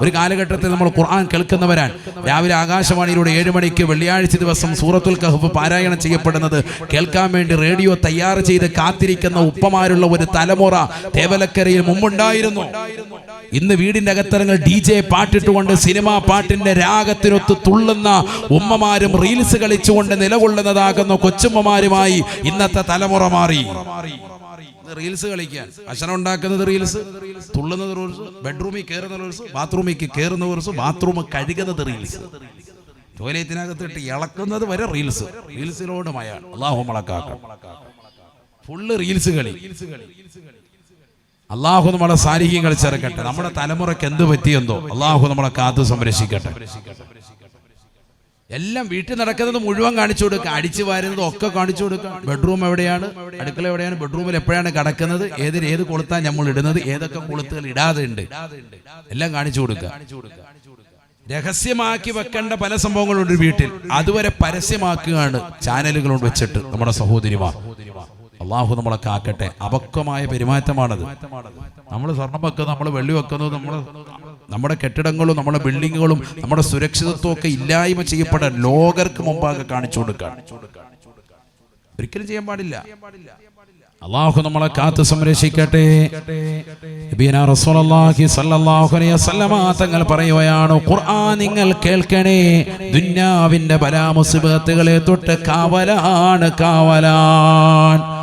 ഒരു കാലഘട്ടത്തിൽ നമ്മൾ ഖുർആൻ കേൾക്കുന്നവരാണ്. രാവിലെ ആകാശവാണിയിലൂടെ ഏഴ് മണിക്ക് വെള്ളിയാഴ്ച ദിവസം സൂറത്തുൽ കഹഫ് പാരായണം ചെയ്യപ്പെടുന്നത്. കേൾക്കാൻ വേണ്ടി റേഡിയോ തയ്യാർ ചെയ്ത് കാത്തിരിക്കുന്ന ഉപ്പമാരുള്ള ഒരു തലമുറ തേവലക്കരയിൽ മുമ്പുണ്ടായിരുന്നു. ഇന്ന് വീടിന്റെ അകത്തരങ്ങൾ ഡി ജെ പാട്ടിട്ടുകൊണ്ട് സിനിമാ പാട്ടിന്റെ രാഗത്തിനൊത്ത് തുള്ളുന്ന ഉമ്മമാരും റീൽസ് കളിച്ചുകൊണ്ട് നിലകൊള്ളുന്നതാകുന്ന കൊച്ചുമ്മമാരുമായി ഇന്നത്തെ തലമുറ മാറി. റീൽസ് കളിക്കാൻ. ഭക്ഷണം ഉണ്ടാക്കുന്നത് റീൽസ് തുള്ളുന്നത് റീൽസ് ബെഡ്റൂമിൽ കയറുന്ന റീൽസ് ബാത്റൂമിൽ കയറുന്ന റീൽസ് ബാത്റൂം കഴുകുന്നത് റീൽസ് ടോയ്ലറ്റിനകത്തിട്ട് ഇളക്കുന്നത് വരെ റീൽസ് റീൽസിലോട് മളക്കാക്കാം ഫുള്ള് റീൽസ് കളി. അള്ളാഹു നമ്മളെ സാരിഹ്യങ്ങൾ ചേർക്കട്ടെ നമ്മുടെ തലമുറയ്ക്ക് എന്ത് പറ്റിയെന്തോ അള്ളാഹു നമ്മളെ കാത്തു സംരക്ഷിക്കട്ടെ. എല്ലാം വീട്ടിൽ നടക്കുന്നത് മുഴുവൻ കാണിച്ചു കൊടുക്കുക. അടിച്ചു വാരുന്നത് ഒക്കെ കാണിച്ചു കൊടുക്കുക. ബെഡ്റൂം എവിടെയാണ്? അടുക്കള എവിടെയാണ്? ബെഡ്റൂമിൽ എപ്പോഴാണ് കിടക്കുന്നത്? ഏതിന് ഏത് കൊളുത്താൻ നമ്മൾ ഇടുന്നത്? ഏതൊക്കെ കൊളുത്തുകൾ ഇടാതെ ഉണ്ട്? എല്ലാം കാണിച്ചു കൊടുക്കുക. രഹസ്യമാക്കി വെക്കേണ്ട പല സംഭവങ്ങളുണ്ട് വീട്ടിൽ. അതുവരെ പരസ്യമാക്കുകയാണ് ചാനലുകൾ വെച്ചിട്ട് നമ്മുടെ സഹോദരിമാർ. അള്ളാഹു നമ്മളെ കാക്കട്ടെ. അപക്വമായ പെരുമാറ്റമാണത്. നമ്മൾ സ്വർണം വെക്കുന്നത് നമ്മൾ വെള്ളി വെക്കുന്നത് നമ്മൾ നമ്മുടെ കെട്ടിടങ്ങളും നമ്മുടെ ബിൽഡിങ്ങുകളും നമ്മുടെ സുരക്ഷിതത്വം ഒക്കെ ഇല്ലായ്മ ചെയ്യപ്പെടാൻ ലോകർക്ക് മുമ്പാകെ കാണിച്ചു കൊടുക്കാൻ ഒരിക്കലും ചെയ്യാൻ പാടില്ല. അള്ളാഹു നമ്മളെ കാത്ത് സംരക്ഷിക്കട്ടെ. തങ്ങൾ പറയുകയാണ് ഖുർആൻ നിങ്ങൾ കേൾക്കണേ. ദുന്യാവിന്റെ പരാമുസിബത്തുകളെ തൊട്ട് കാവലാണ് കാവലാൻ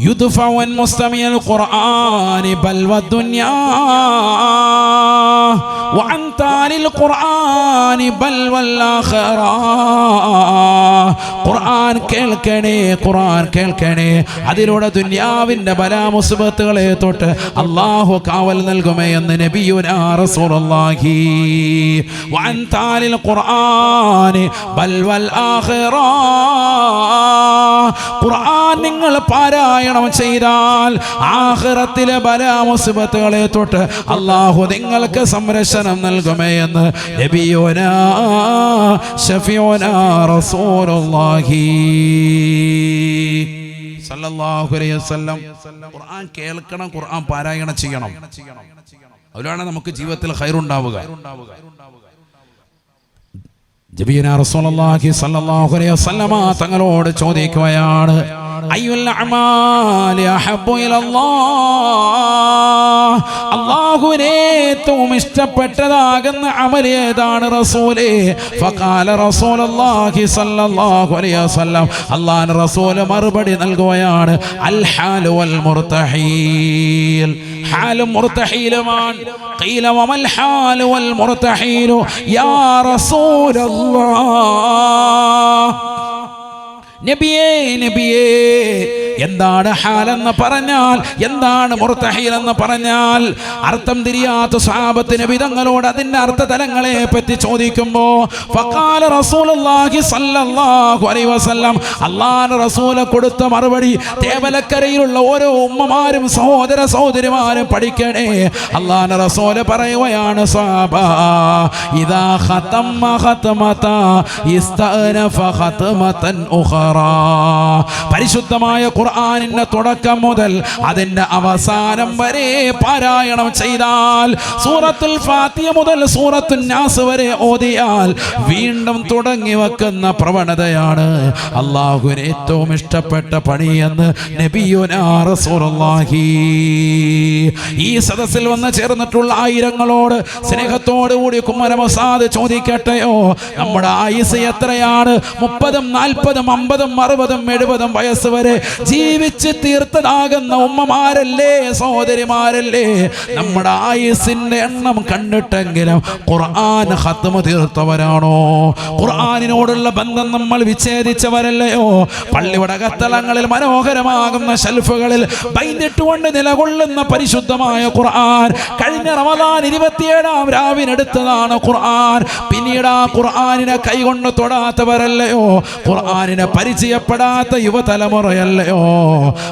يدفع عن مستمع القرآن بل والدنيا وعن تالي القرآن بل والآخرة ഖുർആൻ കേൾക്കണേ ഖുർആൻ കേൾക്കണേ അതിലൂടെ ദുന്യാവിന്റെ ബലാമുസുബത്തുകളെ തൊട്ട് അള്ളാഹു കാവൽ നൽകുമേ എന്ന് നബിയുനാ റസൂലുള്ളാഹി വഅൻ താലിൽ ഖുർആൻ ബൽ വൽ ആഖിറ ഖുർആൻ നിങ്ങൾ പാരായണം ചെയ്താൽ ആഖിറത്തിലെ ബലാമുസിബത്തുകളെ തൊട്ട് അള്ളാഹു നിങ്ങൾക്ക് സംരക്ഷണം നൽകുമേ എന്ന് നബിയോന ഷഫിയോന റസൂലുള്ളാഹി സല്ലല്ലാഹു അലൈഹി വസല്ലം. ഖുർആൻ കേൾക്കണം ഖുർആൻ പാരായണം ചെയ്യണം. അതിലാണ് നമുക്ക് ജീവിതത്തിൽ ഖൈറുണ്ടാവുക. ജബീന റസൂലുള്ളാഹി സ്വല്ലല്ലാഹു അലൈഹി വസല്ലമ തങ്ങളോട് ചോദിക്കുകയാണ് അയ്യുൽ അഅമാലി അഹബ്ബു ഇലല്ലാഹ്? അള്ളാഹുവിനെ ഏറ്റവും ഇഷ്ടപ്പെട്ടതാകുന്ന അമൽ ഏതാണ് റസൂലേ? ഫഖാല റസൂലുള്ളാഹി സല്ലല്ലാഹു അലൈഹി വസല്ലം. അള്ളാഹൻ റസൂൽ മറുപടി നൽകുകയാണ് അൽ ഹാലു മുർതഹീൽ ഹാലും മുർതഹീലുമാണ് ഖീല വമൽ ഹാലു വൽ യാ റസൂലല്ലാഹ് നബിയേ നബിയേ എന്താണ് ഹാലെന്ന് പറഞ്ഞാൽ എന്താണ് മുർത്തഹീൽ എന്ന് പറഞ്ഞാൽ അർത്ഥം തിരിയാത്ത സാപത്തിന് വിധങ്ങളോട് അതിന്റെ അർത്ഥതലങ്ങളെ പറ്റി ചോദിക്കുമ്പോൾ ഫഖാല റസൂലുള്ളാഹി സ്വല്ലല്ലാഹു അലൈഹി വസല്ലം അല്ലാഹുവിന്റെ റസൂൽ കൊടുത്ത മറുപടി തേവലക്കരയിലുള്ള ഓരോ ഉമ്മമാരും സഹോദര സഹോദരിമാരും പഠിക്കണേ. അല്ലാഹുവിന്റെ റസൂൽ പറയുകയാണ് സാബ ഇദാ ഖതമ ഖതമത ഇസ്തഅനഫ ഖതമതൻ ഉഖറ. പരിശുദ്ധമായ ഖുർആനിന്റെ തുടക്കം മുതൽ അതിന്റെ അവസാനം വരെ പാരായണം ചെയ്താൽ സൂറത്തുൽ ഫാത്തിയ മുതൽ സൂറത്തുൽ നാസ് വരെ ഓതിയാൽ വീണ്ടും തുടങ്ങി വെക്കുന്ന പ്രവണതയാണ് അള്ളാഹുവിന് ഏറ്റവും ഇഷ്ടപ്പെട്ട പണിയെന്ന് നബിയുനാ റസൂലുള്ളാഹി. ഈ സദസ്സിൽ വന്ന് ചേർന്നിട്ടുള്ള ആയിരങ്ങളോട് സ്നേഹത്തോടു കൂടി കുമ്മരമസാദ് ചോദിക്കട്ടെയോ? നമ്മുടെ ആയുസ് എത്രയാണ്? മുപ്പതും നാൽപ്പതും അമ്പതും അറുപതും എഴുപതും വയസ്സ് വരെ ജീവിച്ച് തീർത്തതാകുന്ന ഉമ്മമാരല്ലേ സഹോദരിമാരല്ലേ? നമ്മുടെ ആയുസിന്റെ എണ്ണം കണ്ടിട്ടെങ്കിലും ഖുർആൻ ഹത്തമ തീർത്തവരാണോ? ഖുർആാനിനോടുള്ള ബന്ധം നമ്മൾ വിച്ഛേദിച്ചവരല്ലയോ? പള്ളിയുടെ കത്തളങ്ങളിൽ മനോഹരമാകുന്ന ഷെൽഫുകളിൽ ബൈന്നിട്ടുകൊണ്ട് നിലകൊള്ളുന്ന പരിശുദ്ധമായ ഖുർആൻ കഴിഞ്ഞ റമദാൻ ഇരുപത്തിയേഴാം രാവിനെടുത്തതാണ് ഖുർആൻ. പിന്നീട് ആ ഖുർആാനിനെ കൈകൊണ്ട് തൊടാത്തവരല്ലയോ? ഖുർആാനിനെ പരിചയപ്പെടാത്ത യുവതലമുറയല്ലയോ?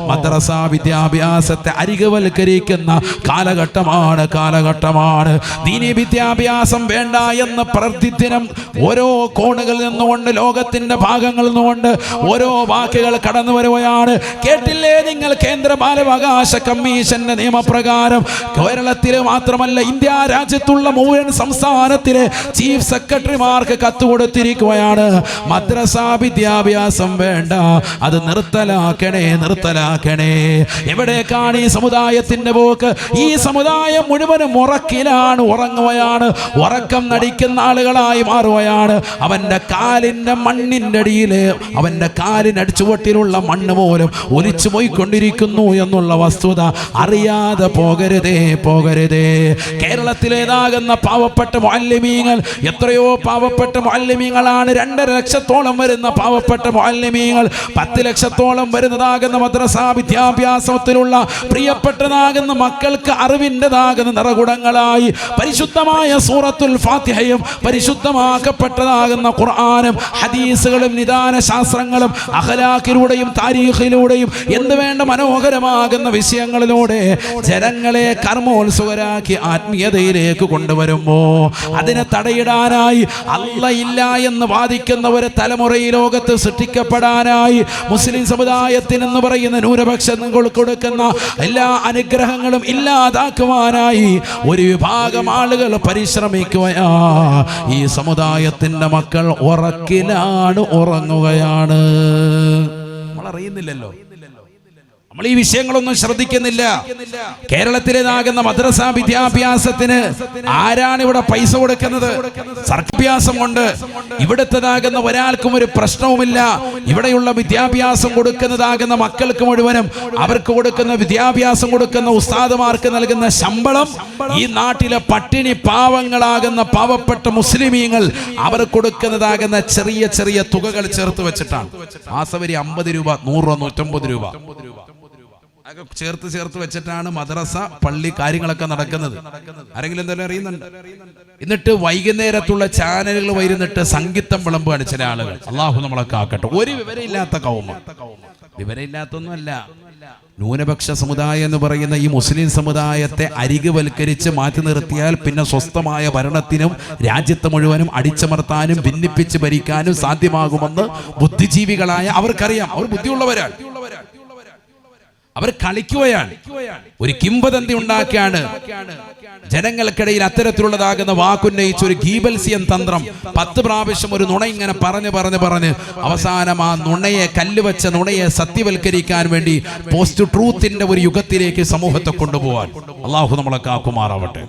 മദ്രസ വിദ്യാഭ്യാസത്തെ അരികവൽക്കരിക്കുന്ന കാലഘട്ടമാണ് കാലഘട്ടമാണ്. ദീനി വിദ്യാഭ്യാസം വേണ്ട എന്ന് പ്രതിദിനം ഓരോ കോണുകളിൽ നിന്നുകൊണ്ട് ലോകത്തിന്റെ ഭാഗങ്ങളിൽ നിന്നുകൊണ്ട് ഓരോ വാക്കുകൾ കടന്നു വരുകയാണ്. കേട്ടില്ലേ നിങ്ങൾ കേന്ദ്ര ബാലവകാശ കമ്മീഷന്റെ നിയമപ്രകാരം? കേരളത്തിലെ മാത്രമല്ല ഇന്ത്യ രാജ്യത്തുള്ള മുഴുവൻ സംസ്ഥാനത്തിലെ ചീഫ് സെക്രട്ടറിമാർക്ക് കത്ത് കൊടുത്തിരിക്കുകയാണ്. മദ്രസ വിദ്യാഭ്യാസം വേണ്ട അത് നിർത്തലാക്കണേ. നിർത്തലാക്കണേ. എവിടേക്കാണ് ഈ സമുദായത്തിന്റെ പോക്ക്? ഈ സമുദായം മുഴുവനും ഉറക്കിലാണ് ഉറങ്ങുകയാണ്. ഉറക്കം നടിക്കുന്ന ആളുകളായി മാറുകയാണ്. അവന്റെ കാലിന്റെ മണ്ണിന്റെ അടിയിൽ അവന്റെ കാലിനടിച്ചുവട്ടിലുള്ള മണ്ണ് പോലും ഒലിച്ചു പോയിക്കൊണ്ടിരിക്കുന്നു എന്നുള്ള വസ്തുത അറിയാതെ പോകരുതേ പോകരുതേ. കേരളത്തിലേതാകുന്ന പാവപ്പെട്ട മാലിമീങ്ങൾ എത്രയോ പാവപ്പെട്ട മാലിമീങ്ങളാണ് രണ്ടര ലക്ഷത്തോളം വരുന്ന പാവപ്പെട്ട മാലിമീങ്ങൾ പത്ത് ലക്ഷത്തോളം വരുന്നതാകുന്ന മദ്രസ വിദ്യാഭ്യാസത്തിലുള്ള പ്രിയപ്പെട്ടതാകുന്ന മക്കൾക്ക് അറിവിന്റെതാകുന്ന നിറകുടങ്ങളായി പരിശുദ്ധമായ സൂറത്തുൽ ഫാത്തിഹയും പരിശുദ്ധമാക്കപ്പെട്ടതാകുന്ന ഖുർആാനും ഹദീസുകളും നിദാന ശാസ്ത്രങ്ങളും അഖലാഖിലൂടെയും താരീഖിലൂടെയും എന്ത് വേണ്ട മനോഹരമാകുന്ന വിഷയങ്ങളിലൂടെ ജനങ്ങളെ കർമ്മോത്സുകരാക്കി ആത്മീയതയിലേക്ക് കൊണ്ടുവരുമ്പോൾ അതിനെ തടയിടാനായി അല്ല ഇല്ല എന്ന് വാദിക്കുന്ന ഒരു തലമുറ ഈ സൃഷ്ടിക്കപ്പെടാനായി മുസ്ലിം സമുദായത്തിന് എന്ന് പറയുന്ന ന്യൂനപക്ഷങ്ങൾ കൊടുക്കുന്ന എല്ലാ അനുഗ്രഹങ്ങളും ഇല്ലാതാക്കുവാനായി ഒരു വിഭാഗം ആളുകൾ പരിശ്രമിക്കുകയാ. ഈ സമുദായത്തിന്റെ മക്കൾ ഉറക്കിലാണ് ഉറങ്ങുകയാണ്. നമ്മൾ അറിയുന്നില്ലല്ലോ നമ്മൾ ഈ വിഷയങ്ങളൊന്നും ശ്രദ്ധിക്കുന്നില്ല. കേരളത്തിലേതാകുന്ന മദ്രസ വിദ്യാഭ്യാസത്തിന് ആരാണ് ഇവിടെ പൈസ കൊടുക്കുന്നത്? സർക്കാഭ്യാസം കൊണ്ട്. ഇവിടുത്തേതാകുന്ന ഒരാൾക്കും ഒരു പ്രശ്നവുമില്ല. ഇവിടെയുള്ള വിദ്യാഭ്യാസം കൊടുക്കുന്നതാകുന്ന മക്കൾക്ക് മുഴുവനും അവർക്ക് കൊടുക്കുന്ന വിദ്യാഭ്യാസം കൊടുക്കുന്ന ഉസ്താദുമാർക്ക് നൽകുന്ന ശമ്പളം ഈ നാട്ടിലെ പട്ടിണി പാവങ്ങളാകുന്ന പാവപ്പെട്ട മുസ്ലിമീങ്ങൾ അവർ കൊടുക്കുന്നതാകുന്ന ചെറിയ ചെറിയ തുകകൾ ചേർത്ത് വെച്ചിട്ടാണ്. മാസവരി അമ്പത് രൂപ നൂറ് രൂപ നൂറ്റമ്പത് രൂപ. അതൊക്കെ ചേർത്ത് ചേർത്ത് വെച്ചിട്ടാണ് മദ്രസ പള്ളി കാര്യങ്ങളൊക്കെ നടക്കുന്നത്. ആരെങ്കിലും എന്തെങ്കിലും അറിയുന്നുണ്ട്? എന്നിട്ട് വൈകുന്നേരത്തുള്ള ചാനലുകൾ വരുന്നിട്ട് സംഗീതം വിളമ്പാണ് ചില ആളുകൾ. അള്ളാഹു നമ്മളെ കാക്കട്ടെ ഒരു വിവരമില്ലാത്ത കൗമ. വിവരമില്ലാത്തൊന്നുമല്ല. ന്യൂനപക്ഷ സമുദായം എന്ന് പറയുന്ന ഈ മുസ്ലിം സമുദായത്തെ അരികുവൽക്കരിച്ച് മാറ്റി നിർത്തിയാൽ പിന്നെ സ്വസ്ഥമായ ഭരണത്തിനും രാജ്യത്തെ മുഴുവനും അടിച്ചമർത്താനും ഭിന്നിപ്പിച്ച് ഭരിക്കാനും സാധ്യമാകുമെന്ന് ബുദ്ധിജീവികളായ അവർക്കറിയാം. അവർ ബുദ്ധിയുള്ളവരാണ്. അവർ കളിക്കുകയാണ്. ഒരു കിംവദന്തി ഉണ്ടാക്കിയാണ്. ജനങ്ങൾക്കിടയിൽ അത്തരത്തിലുള്ളതാകുന്ന വാക്കുന്നയിച്ച ഒരു ഗീബൽസിയൻ തന്ത്രം പത്ത് പ്രാവശ്യം ഒരു നുണ ഇങ്ങനെ പറഞ്ഞ് പറഞ്ഞ് പറഞ്ഞ് അവസാനം ആ നുണയെ കല്ലുവച്ച നുണയെ സത്യവൽക്കരിക്കാൻ വേണ്ടി പോസ്റ്റ് ട്രൂത്തിന്റെ ഒരു യുഗത്തിലേക്ക് സമൂഹത്തെ കൊണ്ടുപോകാൻ അള്ളാഹു നമ്മളെ കാക്കുമാറാവട്ടെ.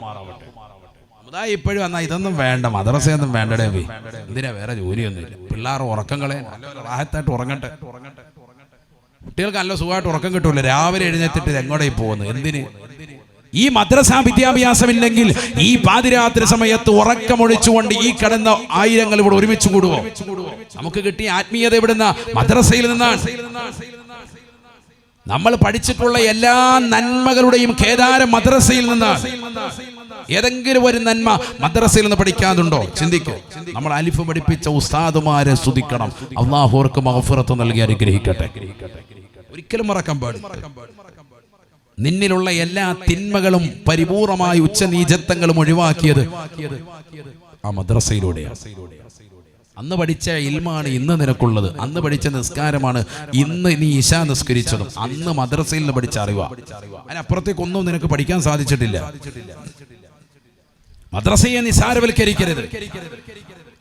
അതാ ഇപ്പോഴും എന്നാ ഇതൊന്നും വേണ്ട മദ്രസയൊന്നും വേണ്ടടേ എന്തിനാ വേറെ ജോലിയൊന്നുമില്ല. പിള്ളേർ ഉറക്കങ്ങളെ റാഹത്തായിട്ട് ഉറങ്ങട്ടെ. കുട്ടികൾക്ക് നല്ല സുഖമായിട്ട് ഉറക്കം കിട്ടൂല. രാവിലെ എഴുന്നേറ്റിട്ട് എങ്ങോട്ടേ പോകുന്നു? എന്തിന്? ഈ മദ്രസാ വിദ്യാഭ്യാസം ഇല്ലെങ്കിൽ ഈ പാതിരാത്രി സമയത്ത് ഉറക്കമൊഴിച്ചുകൊണ്ട് ഈ കടന്ന ആയിരങ്ങൾ ഇവിടെ ഒരുമിച്ച് കൂടുവോ? നമുക്ക് കിട്ടിയ ആത്മീയത ഇവിടുന്ന മദ്രസയിൽ നിന്നാണ്. നമ്മൾ പഠിച്ചിട്ടുള്ള എല്ലാ നന്മകളുടെയും കേദാര മദ്രസയിൽ നിന്നാണ്. ഏതെങ്കിലും ഒരു നന്മ മദ്രസയിൽ നിന്ന് പഠിക്കാതുണ്ടോ ചിന്തിക്കോ. നമ്മൾ അലിഫ് പഠിപ്പിച്ച ഉസ്താദുമാരെ സ്തുതിക്കണം. അള്ളാഹുർക്ക് മഹഫുറത്ത് നൽകി അനുഗ്രഹിക്കട്ടെ. ഒരിക്കലും മറക്കാൻ പാടില്ല. നിന്നിലുള്ള എല്ലാ തിന്മകളും പരിപൂർണമായ ഉച്ചനീചത്വങ്ങളും ഒഴിവാക്കിയത് ആ മദ്രസയിലൂടെയാണ്. അന്ന് പഠിച്ച ഇൽമാണ് ഇന്ന് നിനക്കുള്ളത്. അന്ന് പഠിച്ച നിസ്കാരമാണ് ഇന്ന് നീ ഇശ നിസ്കരിച്ചതും. അന്ന് മദ്രസയിൽ നിന്ന് പഠിച്ച അറിവാ. അതിനപ്പുറത്തേക്കൊന്നും നിനക്ക് പഠിക്കാൻ സാധിച്ചിട്ടില്ല. മദ്രസയെ നിസാരവൽക്കരിക്കരുത്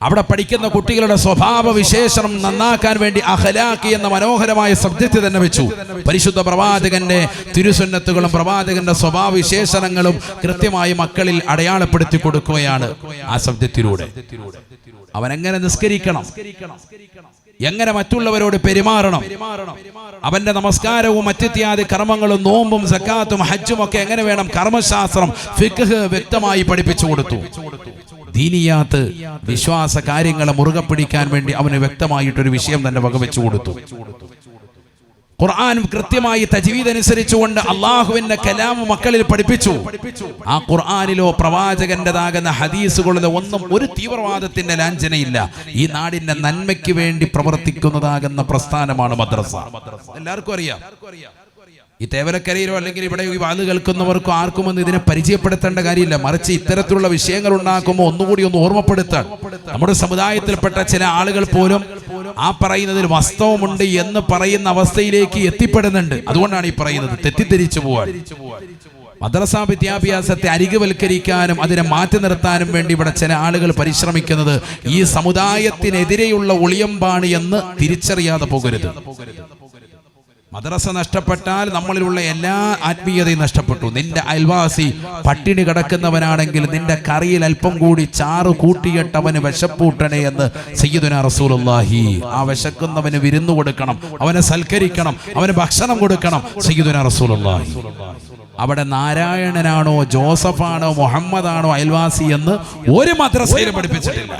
അവിടെ പഠിക്കുന്ന കുട്ടികളുടെ സ്വഭാവ വിശേഷണം നന്നാക്കാൻ വേണ്ടി അഹലാക്കി എന്ന മനോഹരമായ സബ്ജക്റ്റ് തന്നെ വെച്ചു. പരിശുദ്ധ പ്രവാചകന്റെ തിരുസുന്നത്തുകളും പ്രവാചകന്റെ സ്വഭാവ വിശേഷണങ്ങളും കൃത്യമായി മക്കളിൽ അടയാളപ്പെടുത്തി കൊടുക്കുകയാണ് ആ സബ്ജക്റ്റിലൂടെ അവൻ എങ്ങനെ നിസ്കരിക്കണം? എങ്ങനെ മറ്റുള്ളവരോട് പെരുമാറണം? അവന്റെ നമസ്കാരവും മറ്റിത്യാദി കർമ്മങ്ങളും നോമ്പും സക്കാത്തും ഹജ്ജും ഒക്കെ എങ്ങനെ വേണം? കർമ്മശാസ്ത്രം ഫിഖ് വ്യക്തമായി പഠിപ്പിച്ചു കൊടുത്തു. ദീനിയാത്ത് വിശ്വാസ കാര്യങ്ങളെ മുറുകെ പിടിക്കാൻ വേണ്ടി അവന് വ്യക്തമായിട്ടൊരു വിഷയം തന്നെ വകവെച്ചു കൊടുത്തു. ഖുർആൻ കൃത്യമായി തജ്വീദ് അനുസരിച്ചുകൊണ്ട് അള്ളാഹുവിന്റെ കലാം മക്കളിൽ പഠിപ്പിച്ചു. ആ ഖുർആാനിലോ പ്രവാചകന്റെതാകുന്ന ഹദീസുകളിലോ ഒന്നും ഒരു തീവ്രവാദത്തിന്റെ ലാഞ്ചനയില്ല. ഈ നാടിന്റെ നന്മയ്ക്ക് വേണ്ടി പ്രവർത്തിക്കുന്നതാകുന്ന പ്രസ്ഥാനമാണ് മദ്രസ. എല്ലാവർക്കും അറിയാം? ഈ തേവലക്കരയിലോ അല്ലെങ്കിൽ ഇവിടെ ഈ വാത് കേൾക്കുന്നവർക്കോ ആർക്കും ഇതിനെ പരിചയപ്പെടുത്തേണ്ട കാര്യമില്ല. മറിച്ച് ഇത്തരത്തിലുള്ള വിഷയങ്ങൾ ഉണ്ടാക്കുമ്പോൾ ഒന്നുകൂടി ഒന്ന് ഓർമ്മപ്പെടുത്താൻ. നമ്മുടെ സമുദായത്തിൽപ്പെട്ട ചില ആളുകൾ പോലും ആ പറയുന്നതിൽ വസ്തവമുണ്ട് എന്ന് പറയുന്ന അവസ്ഥയിലേക്ക് എത്തിപ്പെടുന്നുണ്ട്. അതുകൊണ്ടാണ് ഈ പറയുന്നത്. തെറ്റിദ്ധരിച്ചു പോവാൻ. മദ്രസ വിദ്യാഭ്യാസത്തെ അരികുവൽക്കരിക്കാനും അതിനെ മാറ്റി നിർത്താനും വേണ്ടി ഇവിടെ ചില ആളുകൾ പരിശ്രമിക്കുന്നത് ഈ സമുദായത്തിനെതിരെയുള്ള ഒളിയമ്പാണ് എന്ന് തിരിച്ചറിയാതെ പോകരുത്. മദ്രസ നഷ്ടപ്പെട്ടാൽ നമ്മളിലുള്ള എല്ലാ ആത്മീയതയും നഷ്ടപ്പെട്ടു. നിന്റെ അയൽവാസി പട്ടിണി കിടക്കുന്നവനാണെങ്കിൽ നിന്റെ കറിയിൽ അല്പം കൂടി ചാറ് കൂട്ടിയിട്ടവന് വിശപ്പൂട്ടണേ എന്ന് സയ്യിദുന റസൂലുള്ളാഹി. ആ വിശക്കുന്നവന് വിരുന്നു കൊടുക്കണം അവനെ സൽക്കരിക്കണം അവന് ഭക്ഷണം കൊടുക്കണം സയ്യിദുന റസൂലുള്ളാഹി. അവിടെ നാരായണനാണോ ജോസഫാണോ മുഹമ്മദാണോ അയൽവാസി എന്ന് ഒരു മദ്രസയിലും പഠിപ്പിച്ചിട്ടില്ല.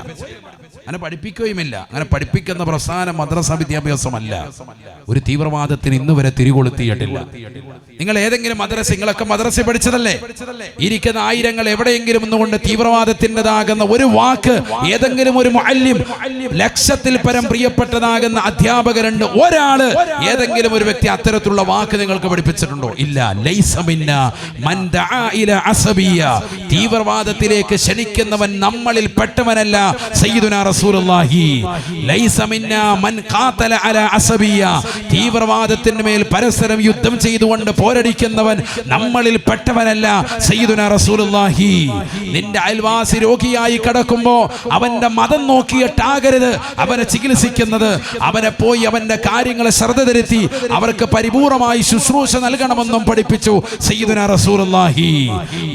അങ്ങനെ പഠിപ്പിക്കുകയുമില്ല. അങ്ങനെ പഠിപ്പിക്കുന്ന പ്രസ്ഥാന മദ്രസ വിദ്യാഭ്യാസമല്ല. ഒരു തീവ്രവാദത്തിന് ഇന്ന് വരെ തിരികൊളുത്തിയിട്ടില്ല. നിങ്ങൾ ഏതെങ്കിലും മദ്രസ നിങ്ങളൊക്കെ മദ്രസ പഠിച്ചതല്ലേ? ഇരിക്കുന്ന ആയിരങ്ങൾ എവിടെയെങ്കിലും ഒന്നുകൊണ്ട് തീവ്രവാദത്തിന്റെതാകുന്ന ഒരു വാക്ക് ഏതെങ്കിലും ഒരു മുഅല്ലിം ലക്ഷത്തിൽ പരം പ്രിയപ്പെട്ടതാകുന്ന അധ്യാപകരുണ്ട് ഒരാൾ ഏതെങ്കിലും ഒരു വ്യക്തി അത്തരത്തിലുള്ള വാക്ക് നിങ്ങൾക്ക് പഠിപ്പിച്ചിട്ടുണ്ടോ? ഇല്ല. ലൈസ മിന്ന മൻ ദആ ഇല അസബിയ. തീവ്രവാദത്തിലേക്ക് ക്ഷണിക്കുന്നവൻ നമ്മളിൽ പെട്ടവനല്ല. സയ്യിദുന റസൂലുള്ളാഹി. ലൈസ മിന്ന മൻ ഖാതല അല അസബിയ തീവ്രവാദത്തിന് മേൽ പരസ്പരം യുദ്ധം ചെയ്തുകൊണ്ട് പോരടിക്കുന്നവൻ നമ്മളിൽ പെട്ടവനല്ല റസൂലുള്ളാഹി. നിന്റെ അയൽവാസി രോഗിയായി കിടക്കുമ്പോ അവന്റെ മതം നോക്കിയിട്ടാകരുത്. അവനെ ചികിത്സിക്കുന്നത് അവനെ പോയി അവന്റെ കാര്യങ്ങളെ ശ്രദ്ധ തിരുത്തി അവർക്ക് പരിപൂർണമായി ശുശ്രൂഷ നൽകണമെന്നും പഠിപ്പിച്ചു സയ്യിദുന റസൂലുള്ളാഹി.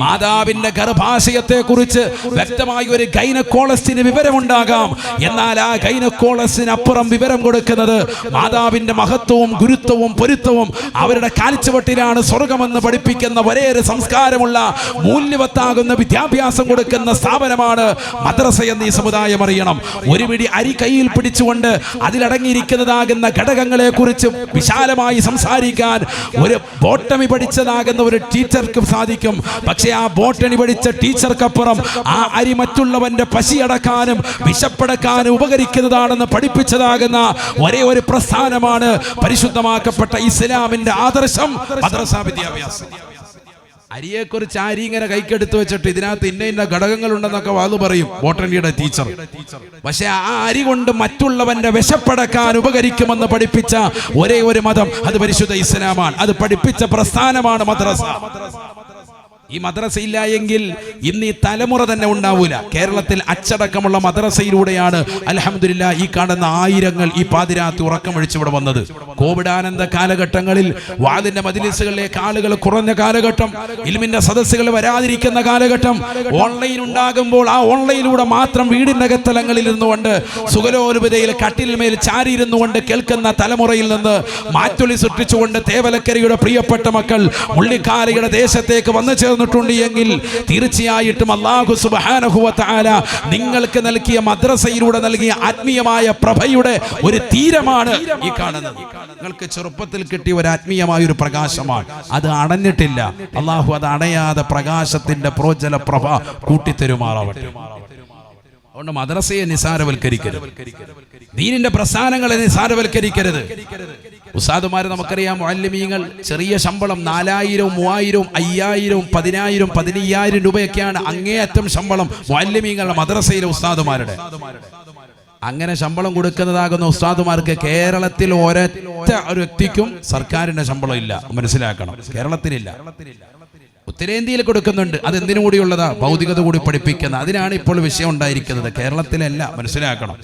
മാതാവിന്റെ ഗർഭാശയത്തെ കുറിച്ച് വ്യക്തമായി ഒരു ഗൈനക്കോളസ്റ്റിന് വിവരമുണ്ടാകാം. എന്നാൽ ആ ഗൈനക്കോളസിന് അപ്പുറം വിവരം കൊടുക്കുന്നത് മാതാവിന്റെ മഹത്വവും ഗുരുത്വവും പൊരുത്തവും അവരുടെ കാൽച്ചുവട്ടിലാണ് സ്വർഗമെന്ന് പഠിപ്പിക്കുന്ന ഒരേ ഒരു സംസ്കാരമുള്ള മൂല്യവത്താകുന്ന വിദ്യാഭ്യാസം കൊടുക്കുന്ന സ്ഥാപനമാണ് മദ്രസ എന്ന് സമുദായം അറിയണം. ഒരു പിടി അരി കയ്യിൽ പിടിച്ചുകൊണ്ട് അതിലടങ്ങിയിരിക്കുന്നതാകുന്ന ഘടകങ്ങളെ കുറിച്ച് വിശാലമായി സംസാരിക്കാൻ ഒരു ബോട്ടമി പഠിച്ചതാകുന്ന ഒരു ടീച്ചർക്ക് സാധിക്കും. പക്ഷേ ആ ബോട്ടണി പഠിച്ച ടീച്ചർക്കപ്പുറം ആ അരി മറ്റുള്ളവന്റെ പശിയടക്കാനും വിശപ്പടക്കാനും ഉപകരിക്കുന്നതാണെന്ന് പഠിപ്പിച്ചതാകുന്ന ഒരേ ഒരു പ്രസ്ഥാനമാണ് പരിശുദ്ധമാക്കപ്പെട്ട ഇസ്ലാമിന്റെ ആദർശം മദ്രസ വിദ്യാഭ്യാസം. അരിയെക്കുറിച്ച് അരി ഇങ്ങനെ കൈക്കെടുത്ത് വെച്ചിട്ട് ഇതിനകത്ത് ഇന്ന ഇന്ന ഘടകങ്ങളുണ്ടെന്നൊക്കെ വാതു പറയും ബോട്ടണിയുടെ ടീച്ചർ. പക്ഷെ ആ അരി കൊണ്ട് മറ്റുള്ളവന്റെ വിശപ്പടക്കാൻ ഉപകരിക്കുമെന്ന് പഠിപ്പിച്ച ഒരേ ഒരു മതം അത് പരിശുദ്ധ ഇസ്ലാമാണ്. അത് പഠിപ്പിച്ച പ്രസ്ഥാനമാണ് മദ്രസ. ഈ മദ്രസ ഇല്ല എങ്കിൽ ഇന്ന് ഈ തലമുറ തന്നെ ഉണ്ടാവൂല. കേരളത്തിൽ അച്ചടക്കമുള്ള മദ്രസയിലൂടെയാണ് അലഹമില്ല ഈ കാണുന്ന ആയിരങ്ങൾ ഈ പാതിരാത്തി ഉറക്കമൊഴിച്ച് ഇവിടെ വന്നത്. കോവിഡാനന്ദ കാലഘട്ടങ്ങളിൽ വാദിന്റെ മജിലിസുകളിലേക്ക് ആളുകൾ കുറഞ്ഞ കാലഘട്ടം ഇൽമിന്റെ സദസ്സുകൾ വരാതിരിക്കുന്ന കാലഘട്ടം ഓൺലൈൻ ഉണ്ടാകുമ്പോൾ ആ ഓൺലൈനിലൂടെ മാത്രം വീടിന്റെ അകത്തലങ്ങളിൽ ഇരുന്നുകൊണ്ട് സുഗലോരുപതയിൽ കട്ടിലിന്മേൽ ചാരിയിരുന്നുകൊണ്ട് കേൾക്കുന്ന തലമുറയിൽ നിന്ന് മാറ്റൊലി സൃഷ്ടിച്ചുകൊണ്ട് തേവലക്കരയുടെ പ്രിയപ്പെട്ട മക്കൾ ഉള്ളിക്കാലയുടെ ദേശത്തേക്ക് വന്നു ചേർന്നിട്ടുണ്ട് എങ്കിൽ തീർച്ചയായിട്ടും അള്ളാഹു സുബാനഹുല നിങ്ങൾക്ക് നൽകിയ മദ്രസയിലൂടെ നൽകിയ ആത്മീയമായ പ്രഭയുടെ ഒരു തീരമാണ് ഈ കാണുന്നത്. നിങ്ങൾക്ക് ചെറുപ്പത്തിൽ കിട്ടിയ ഒരു ആത്മീയമായ ഒരു പ്രകാശമാണ്. അത് അണഞ്ഞിട്ടില്ല അള്ളാഹു അത് അണയാതെ പ്രകാശത്തിന്റെ പ്രോജല പ്രഭ കൂട്ടിത്തരുമാറാവട്ടെ. അതുകൊണ്ട് മദ്രസയെ നിസാരവൽക്കരിക്കരുത്. ദീനിന്റെ പ്രസ്ഥാനങ്ങളെ നിസാരവൽക്കരിക്കരുത്. ഉസാദുമാര് നമുക്കറിയാം മുഅല്ലിമീങ്ങൾ ചെറിയ ശമ്പളം നാലായിരവും മൂവായിരവും അയ്യായിരവും പതിനായിരവും പതിനയ്യായിരം രൂപയൊക്കെയാണ് അങ്ങേയറ്റം ശമ്പളം മുഅല്ലിമീങ്ങളുടെ മദ്രസയിലെ ഉസ്താദുമാരുടെ. അങ്ങനെ ശമ്പളം കൊടുക്കുന്നതാകുന്ന ഉസ്താദുമാർക്ക് കേരളത്തിൽ ഒരൊറ്റ ഒരു വ്യക്തിക്കും സർക്കാരിന്റെ ശമ്പളം ഇല്ല. മനസ്സിലാക്കണം. കേരളത്തിലില്ല ഉത്തരേന്ത്യയിൽ കൊടുക്കുന്നുണ്ട്. അത് എന്തിനു കൂടിയുള്ളതാ? ഭൗതികത കൂടി പഠിപ്പിക്കുന്നത് അതിനാണ് ഇപ്പോൾ വിഷയം ഉണ്ടായിരിക്കുന്നത്. കേരളത്തിലല്ല. മനസ്സിലാക്കണം.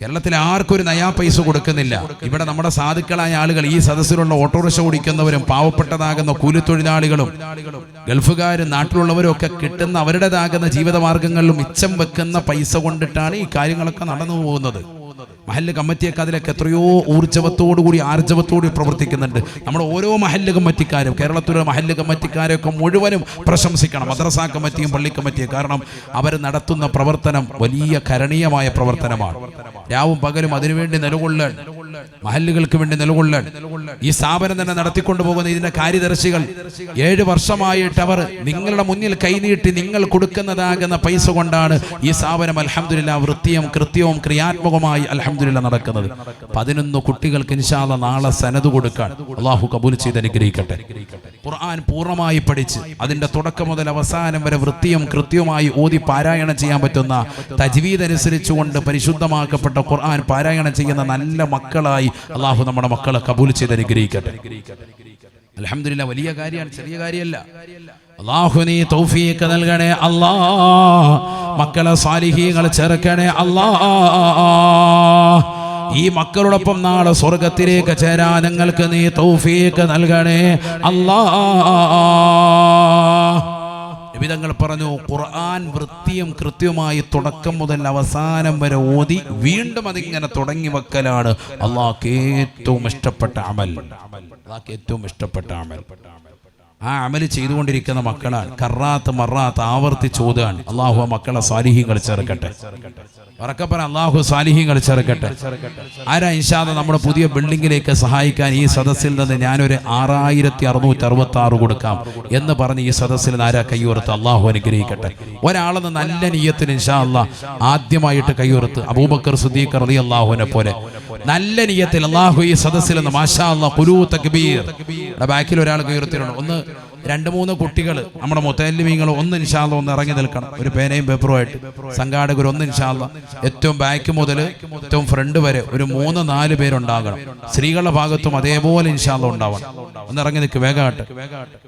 കേരളത്തിൽ ആർക്കും ഒരു നയാ പൈസ കൊടുക്കുന്നില്ല. ഇവിടെ നമ്മുടെ സാധുക്കളായ ആളുകൾ ഈ സദസ്സിലുള്ള ഓട്ടോറിക്ഷ ഓടിക്കുന്നവരും പാവപ്പെട്ടതാകുന്ന കൂലിത്തൊഴിലാളികളും ഗൾഫുകാരും നാട്ടിലുള്ളവരും ഒക്കെ കിട്ടുന്ന അവരുടേതാകുന്ന ജീവിതമാർഗങ്ങളിലും മിച്ചം വെക്കുന്ന പൈസ കൊണ്ടിട്ടാണ് ഈ കാര്യങ്ങളൊക്കെ നടന്നു പോകുന്നത്. മഹല്ല് കമ്മിറ്റിയൊക്കെ അതിലൊക്കെ എത്രയോ ഊർജവത്തോടുകൂടി ആർജവത്തോടുകൂടി പ്രവർത്തിക്കുന്നുണ്ട്. നമ്മുടെ ഓരോ മഹല്ല് കമ്മിറ്റിക്കാരും കേരളത്തിലെ മഹല്ല് കമ്മിറ്റിക്കാരൊക്കെ മുഴുവനും പ്രശംസിക്കണം. മദ്രസ കമ്മിറ്റിയും പള്ളി കമ്മിറ്റിയും. കാരണം അവർ നടത്തുന്ന പ്രവർത്തനം വലിയ കരണീയമായ പ്രവർത്തനമാണ്. രാവും പകലും അതിനുവേണ്ടി നിലകൊള്ളാൻ മഹല്ലുകൾക്ക് വേണ്ടി നിലകൊള്ളാൻ. ഈ സ്ഥാപനം തന്നെ നടത്തിക്കൊണ്ടു പോകുന്ന ഇതിന്റെ കാര്യദർശികൾ. ഏഴ് വർഷമായിട്ട് അവർ നിങ്ങളുടെ മുന്നിൽ കൈനീട്ടി നിങ്ങൾ കൊടുക്കുന്നതാകുന്ന പൈസ കൊണ്ടാണ് ഈ സ്ഥാപനം അലഹമില്ല വൃത്തിയും കൃത്യവും ക്രിയാത്മകമായി അലഹമില്ല നടക്കുന്നത്. പതിനൊന്ന് കുട്ടികൾക്ക് ഇൻഷാല്ല നാളെ സനത് കൊടുക്കാൻ. അള്ളാഹു കബൂൽ ചെയ്ത് അനുഗ്രഹിക്കട്ടെ. ഖുർആൻ പൂർണമായി പഠിച്ച് അതിന്റെ തുടക്കം മുതൽ അവസാനം വരെ വൃത്തിയും കൃത്യവുമായി ഓതി പാരായണം ചെയ്യാൻ പറ്റുന്ന തജ്വീദ് അനുസരിച്ചുകൊണ്ട് പരിശുദ്ധമാക്കപ്പെട്ട ഖുർആൻ പാരായണം ചെയ്യുന്ന നല്ല മക്കളായി അള്ളാഹു നമ്മുടെ മക്കളെ കബൂൽ ചെയ്ത് അനുഗ്രഹിക്കട്ടെ. അലഹമില്ല വലിയ കാര്യമാണ് ചെറിയ കാര്യമല്ല. അള്ളാഹു നീ തൗഫീഖ് നൽകണേ അല്ലാ. മക്കളെ സാലിഹീങ്ങൾ ചേർക്കണേ അല്ലാ. ഈ മക്കളോടൊപ്പം നാളെ സ്വർഗത്തിലേക്ക് ചേരാൻ നിങ്ങൾക്ക് നീ തൗഫീഖ് നൽകണേ അല്ലാ. വിധങ്ങൾ പറഞ്ഞു ഖുർആൻ വൃത്തിയും കൃത്യമായി തുടക്കം മുതൽ അവസാനം വരെ ഓതി വീണ്ടും അതിങ്ങനെ തുടങ്ങി വെക്കലാണ്. അള്ളാഹ്ക്ക് ഏറ്റവും ഇഷ്ടപ്പെട്ട അമൽ. അള്ളാഹ്ക്ക് ഏറ്റവും ഇഷ്ടപ്പെട്ട അമൽ. ആ അമൽ ചെയ്തുകൊണ്ടിരിക്കുന്ന മക്കളാണ്. കറാത്ത് മറാത്ത് ആവർത്തിച്ച് ഓതുകയാണ്. അള്ളാഹു ആ മക്കളെ സാലിഹ്യങ്ങൾ ചേർക്കട്ടെ. ഉറക്കപ്പറ അള്ളാഹു സാലിഹ്യങ്ങൾ ചേർക്കട്ടെ. ആരാ ഇൻഷാദ നമ്മുടെ പുതിയ ബിൽഡിങ്ങിലേക്ക് സഹായിക്കാൻ ഈ സദസ്സിൽ നിന്ന് ഞാനൊരു ആറായിരത്തി അറുന്നൂറ്റി അറുപത്തി ആറ് കൊടുക്കാം എന്ന് പറഞ്ഞ് ഈ സദസ്സിൽ നിന്ന് ആരാ കൈയുയർത്ത് അള്ളാഹു അനുഗ്രഹിക്കട്ടെ. ഒരാളെന്ന് നല്ല നീയത്തിന് ഇൻഷാ അള്ളാഹ് ആദ്യമായിട്ട് കൈയുയർത്ത് അബൂബക്കർ സുദ്ദീഖർ അലി അള്ളാഹുവിനെ പോലെ. നല്ല നീയത്തിൽ അള്ളാഹു ഈ സദസ്സിൽ നിന്ന് മാഷാ അള്ളാഹ് കുരു തക്ബീർ. ഇവിടെ ബാക്കിൽ ഒരാൾ കൈയുയർത്തിയിട്ടുണ്ട് ഒന്ന് രണ്ട് മൂന്ന് കുട്ടികൾ നമ്മുടെ മുത്തല്ലിമീങ്ങൾ ഒന്ന് ഇൻഷാല്ല ഒന്ന് ഇറങ്ങി നിൽക്കണം. ഒരു പേനയും പേപ്പറുമായിട്ട് സംഘാടകർ ഒന്ന് ഇൻഷാല്ല ഏറ്റവും ബാക്ക് മുതൽ ഏറ്റവും ഫ്രണ്ട് വരെ ഒരു മൂന്ന് നാല് പേരുണ്ടാകണം. സ്ത്രീകളുടെ ഭാഗത്തും അതേപോലെ ഇൻഷാല്ല ഉണ്ടാവണം. ഒന്ന് ഇറങ്ങി നിൽക്ക് വേഗമായിട്ട്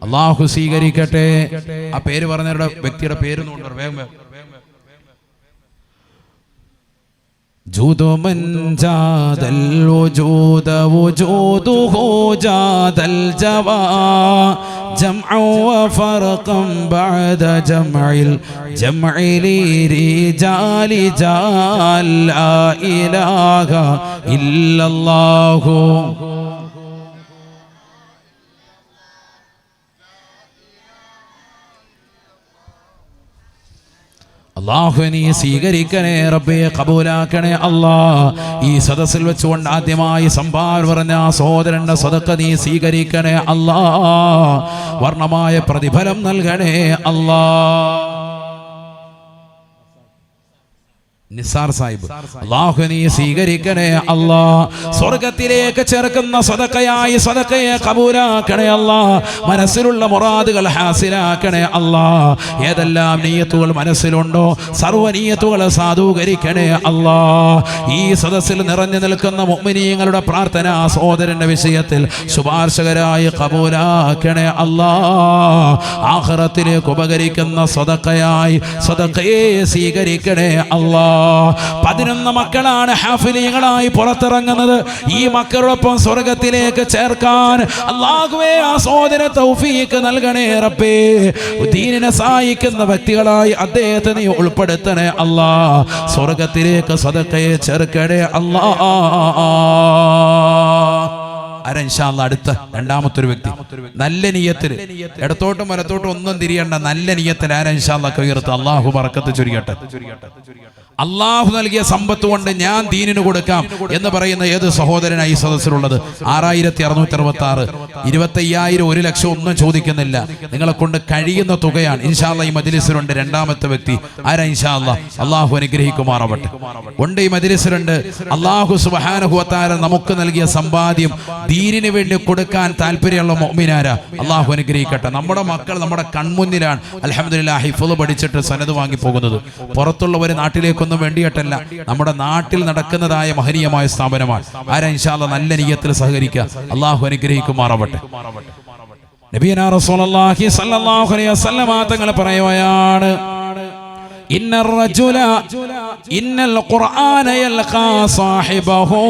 അള്ളാഹു സ്വീകരിക്കട്ടെ. ആ പേര് പറഞ്ഞവരുടെ വ്യക്തിയുടെ പേര് വേഗം വേഗം. جود من جاد الوجود وجوده جاد الجوى جمعا وفرقا بعد جمع الجمع لرجال جال لا إله إلا الله അള്ളാഹു നീ സ്വീകരിക്കണേ റബ്ബെ കബൂലാക്കണേ അള്ളാ ഈ സദസ്സിൽ വെച്ചുകൊണ്ട് ആദ്യമായി സംഭാവന പറഞ്ഞ സഹോദരന്റെ സദക്ക നീ സ്വീകരിക്കണേ അല്ലാ. വർണമായ പ്രതിഫലം നൽകണേ അല്ലാ. നിസാർ സാഹിബ്. അള്ളാഹു നീ സ്വീകരിക്കണേ അല്ലാ സ്വർഗത്തിലേക്ക് ചേർക്കുന്ന സദക്കയായി സദക്കയെ കബൂലാക്കണേ അല്ലാ മനസ്സിലുള്ള മുറാദുകൾ ഹാസിലാക്കണേ അല്ലാ ഏതെല്ലാം നീയത്തുകൾ മനസ്സിലുണ്ടോ? സർവ നീയത്തുകൾ സാധൂകരിക്കണേ അല്ലാ ഈ സദസ്സിൽ നിറഞ്ഞു നിൽക്കുന്ന മുഅ്മിനീങ്ങളുടെ പ്രാർത്ഥന സഹോദരന്റെ വിഷയത്തിൽ ശുപാർശകരായി കബൂലാക്കണേ അല്ലാ ആഹ്റത്തിലേക്ക് ഉപകരിക്കുന്ന സദക്കയായി സദക്കയെ സ്വീകരിക്കണേ അല്ലാ പതിനൊന്ന് മക്കളാണ് ഹാഫിലികളായി പുറത്തിറങ്ങുന്നത്. ഈ മക്കളോടൊപ്പം സ്വർഗത്തിലേക്ക് ചേർക്കാൻ അള്ളാഹുവേ ആ സോദര തൗഫീക്ക് നൽകണേ റബ്ബേ. ദീനിനെ സഹായിക്കുന്ന വ്യക്തികളായി അദ്ദേഹത്തെ നീ ഉൾപ്പെടുത്തണേ അല്ലാ. സ്വർഗത്തിലേക്ക് സ്വതക്കയെ ചേർക്കണേ അല്ലാ. അരൻഷാന്ന് അടുത്ത രണ്ടാമത്തെ ഒരു വ്യക്തി. നല്ല നീയത്തിൽ ഇടത്തോട്ടും വലത്തോട്ടും ഒന്നും തിരിയണ്ട നല്ല നീയത്തിൽ അരൻഷാന്നൊക്കെ ഇൻഷാ അള്ളാഹു പറക്കത്ത് അള്ളാഹു പറക്കത്ത് ചുരുക്കട്ടെ അള്ളാഹു നൽകിയ സമ്പത്ത് കൊണ്ട് ഞാൻ ദീനിന് കൊടുക്കാം എന്ന് പറയുന്ന ഏത് സഹോദരനായി ഈ സദസ്സിലുള്ളത്? ആറായിരത്തി അറുന്നൂറ്റി അറുപത്തി ആറ് ഇരുപത്തി അയ്യായിരം ഒരു ലക്ഷം ഒന്നും ചോദിക്കുന്നില്ല. നിങ്ങളെ കൊണ്ട് കഴിയുന്ന തുകയാണ്. ഇൻഷാല്ല ഈ മജിലിസിലുണ്ട് രണ്ടാമത്തെ വ്യക്തി. ആരാ ഇൻഷാ അല്ലാ അള്ളാഹു അനുഗ്രഹിക്കുമാറാവട്ടെ. ഉണ്ട് ഈ മജിലിസിലുണ്ട്. അള്ളാഹു സുബാനുഭവത്താര നമുക്ക് നൽകിയ സമ്പാദ്യം ദീനിന് വേണ്ടി കൊടുക്കാൻ താല്പര്യമുള്ള മൊമിനാര അള്ളാഹു അനുഗ്രഹിക്കട്ടെ. നമ്മുടെ മക്കൾ നമ്മുടെ കൺമുന്നിലാണ്. അലഹമ്മദില്ല ഹിഫുൾ പഠിച്ചിട്ട് സനത് വാങ്ങി പോകുന്നത്. പുറത്തുള്ളവർ ആർക്കൊന്നും വേണ്ടിയിട്ടല്ല. നമ്മുടെ നാട്ടിൽ നടക്കുന്നതായ മഹനീയമായ സ്ഥാപനമാണ്. ആരാ നല്ല നീയത്തിൽ സഹകരിക്കുക? അള്ളാഹു അനുഗ്രഹിക്കുമാറാവട്ടെ. നബീന റസൂലുള്ളാഹി സ്വല്ലല്ലാഹു അലൈഹി വസല്ലമ പറയുകയാണ് ഇന്ന റജുല ഇന്നൽ ഖുർആന യൽഖാ സാഹിബഹു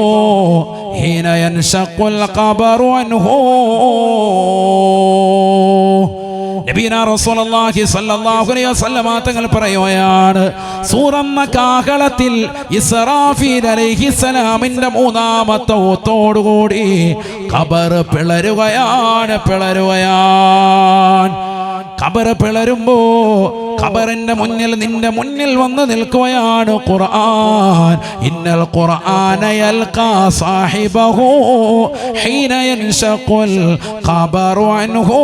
ഹീന ഖബറു നബീന റസൂലുള്ളാഹി അലൈഹി വസല്ലമ തങ്ങൾ പറയുകയാണ്. സൂറന്ന കാഹളത്തിൽ ഇസ്രാഫീൽ അലൈഹിസ്സലാമിന്റെ മൂന്നാമത്തെ ഓത്തോടുകൂടി ഖബർ പിളരുകയാണ് പിളരുകയാണ്. ഖബർ പിളരുമ്പോ ഖബറിന്റെ മുന്നിൽ നിന്റെ മുന്നിൽ വന്ന് നിൽക്കുകയാണ് ഖുർആൻ. ഇന്നൽ ഖുർആന യൽഖാ സാഹിബഹു ഹീന യൻഷഖുൽ ഖബറു അൻഹു.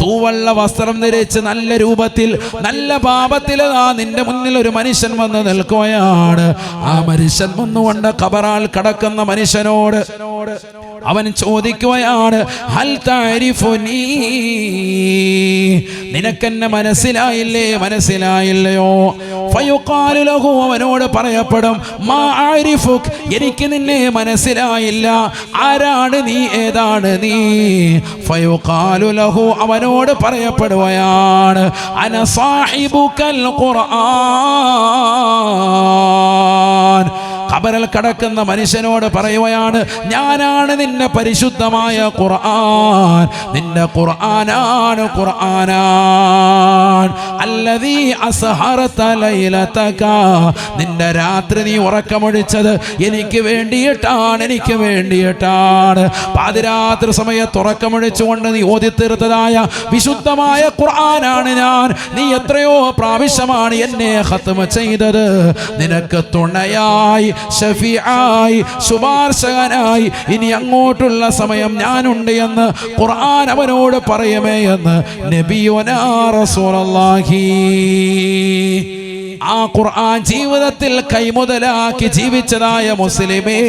തൂവള്ള വസ്ത്രം ധരിച്ച് നല്ല രൂപത്തിൽ നല്ല പാപത്തിൽ ആ നിന്റെ മുന്നിൽ ഒരു മനുഷ്യൻ വന്ന് നിൽക്കുകയാണ്. ആ മനുഷ്യൻ വന്നുകൊണ്ട് കബറാൽ കടക്കുന്ന മനുഷ്യനോട് അവൻ ചോദിക്കുകയാണ് ഹൽ നിനക്കെന്നെ മനസ്സിലായില്ലേ? മനസ്സിലായില്ലയോ? ഫയുഖാലുലഹു അവനോട് പറയപ്പെടും മാ ആരിഫുക്? എനിക്ക് നിന്നെ മനസ്സിലായില്ല. ആരാണ് നീ? ഏതാണ് നീ? ഫയുഖാലു ലഹു അവനോട് പറയപ്പെടുകയാണ് അന സാഹിബുക്കൽ ഖുർആൻ. ഖബറിൽ കടക്കുന്ന മനുഷ്യനോട് പറയുകയാണ് ഞാനാണ് നിന്നെ പരിശുദ്ധമായ ഖുർആൻ. നിന്റെ ഖുർആനാണ് ഖുർആനാൻ അല്ലതീ അസ്ഹറത ലൈലതക. നിന്റെ രാത്രി നീ ഉറക്കമൊഴിച്ചത് എനിക്ക് വേണ്ടിയിട്ടാണ് എനിക്ക് വേണ്ടിയിട്ടാണ്. പാതിരാത്രി സമയത്ത് ഉറക്കമൊഴിച്ചുകൊണ്ട് നീ ഓതിത്തീർത്തതായ വിശുദ്ധമായ ഖുർആനാണ് ഞാൻ. നീ എത്രയോ പ്രാവശ്യമാണ് എന്നെ ഖത്മ ചെയ്തത്. നിനക്ക് തുണയായി ഷഫിയായി ശുപാർശകനായി. ഇനി അങ്ങോട്ടുള്ള സമയം ഞാനുണ്ട് എന്ന് ഖുർആൻ അവനോട് പറയുമേ എന്ന്. നബിയോനാ റസൂലുള്ളാഹി ആ ഖുർആൻ ജീവിതത്തിൽ കൈമുതലാക്കി ജീവിച്ചതായ മുസ്ലിമേ